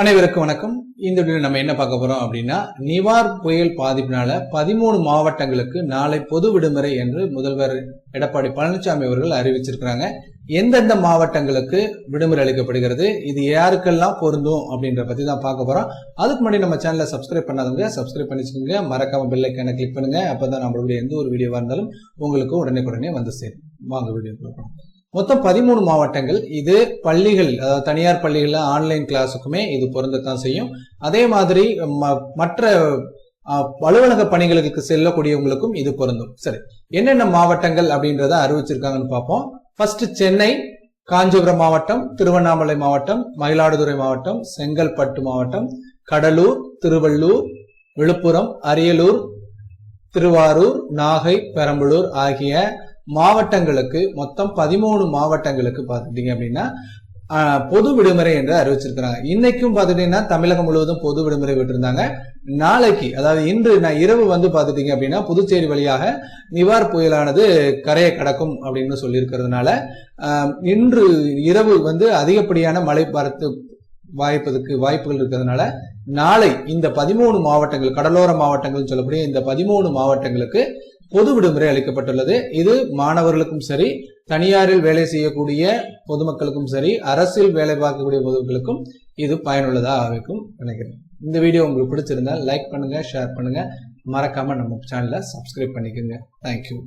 அனைவருக்கும் வணக்கம். இந்த வீடியோ நம்ம என்ன பார்க்க போறோம் அப்படின்னா நிவார் புயல் பாதிப்பினால பதிமூணு மாவட்டங்களுக்கு நாளை பொது விடுமுறை என்று முதல்வர் எடப்பாடி பழனிசாமி அவர்கள் அறிவிச்சிருக்கிறாங்க. எந்தெந்த மாவட்டங்களுக்கு விடுமுறை அளிக்கப்படுகிறது இது யாருக்கெல்லாம் பொருந்தும் அப்படின்ற பத்தி தான் பார்க்க போறோம். அதுக்கு முன்னாடி நம்ம சேனலை சப்ஸ்கிரைப் பண்ணாதவங்க சப்ஸ்கிரைப் பண்ணிச்சுக்கோங்க. மறக்காம பெல் கிளிக் பண்ணுங்க. அப்பதான் நம்மளுடைய எந்த ஒரு வீடியோவா இருந்தாலும் உங்களுக்கு உடனே உடனே வந்து சேரும். வாங்க வீடியோ பார்க்கலாம் மொத்தம் பதிமூணு மாவட்டங்கள். இது பள்ளிகள் அதாவது தனியார் பள்ளிகள்ல ஆன்லைன் கிளாஸுக்குமே இது பொருந்தத்தான் செய்யும். அதே மாதிரி ம- மற்ற அலுவலக பணிகளுக்கு செல்லக்கூடியவங்களுக்கும் இது பொருந்தும். சரி என்னென்ன மாவட்டங்கள் அப்படின்றத அறிவிச்சிருக்காங்கன்னு பார்ப்போம். ஃபர்ஸ்ட் சென்னை காஞ்சிபுரம் மாவட்டம் திருவண்ணாமலை மாவட்டம் மயிலாடுதுறை மாவட்டம் செங்கல்பட்டு மாவட்டம் கடலூர் திருவள்ளூர் விழுப்புரம் அரியலூர் திருவாரூர் நாகை பெரம்பலூர் ஆகிய மாவட்டங்களுக்கு மொத்தம் பதிமூணு மாவட்டங்களுக்கு பார்த்துட்டீங்க அப்படின்னா பொது விடுமுறை என்று அறிவிச்சிருக்கிறாங்க. இன்னைக்கும் பார்த்துட்டீங்கன்னா தமிழகம் முழுவதும் பொது விடுமுறை விட்டுருந்தாங்க. நாளைக்கு அதாவது இன்று நான் இரவு வந்து பார்த்துட்டீங்க அப்படின்னா புதுச்சேரி வழியாக நிவார் புயலானது கரையை கடக்கும் அப்படின்னு சொல்லியிருக்கிறதுனால இன்று இரவு வந்து அதிகப்படியான மழை பார்த்து வாய்ப்பதற்கு வாய்ப்புகள் இருக்கிறதுனால நாளை இந்த பதிமூணு மாவட்டங்கள் கடலோர மாவட்டங்கள் சொல்லக்கூடிய இந்த பதிமூணு மாவட்டங்களுக்கு பொது விடுமுறை அளிக்கப்பட்டுள்ளது. இது மாணவர்களுக்கும் சரி தனியாரில் வேலை செய்யக்கூடிய பொதுமக்களுக்கும் சரி அரசில் வேலை பார்க்கக்கூடிய பொதுமக்களுக்கும் இது பயனுள்ளதாக இருக்கும் நினைக்கிறேன். இந்த வீடியோ உங்களுக்கு பிடிச்சிருந்தா லைக் பண்ணுங்க ஷேர் பண்ணுங்க. மறக்காம நம்ம சேனலை சப்ஸ்கிரைப் பண்ணிக்கோங்க. தேங்க்யூ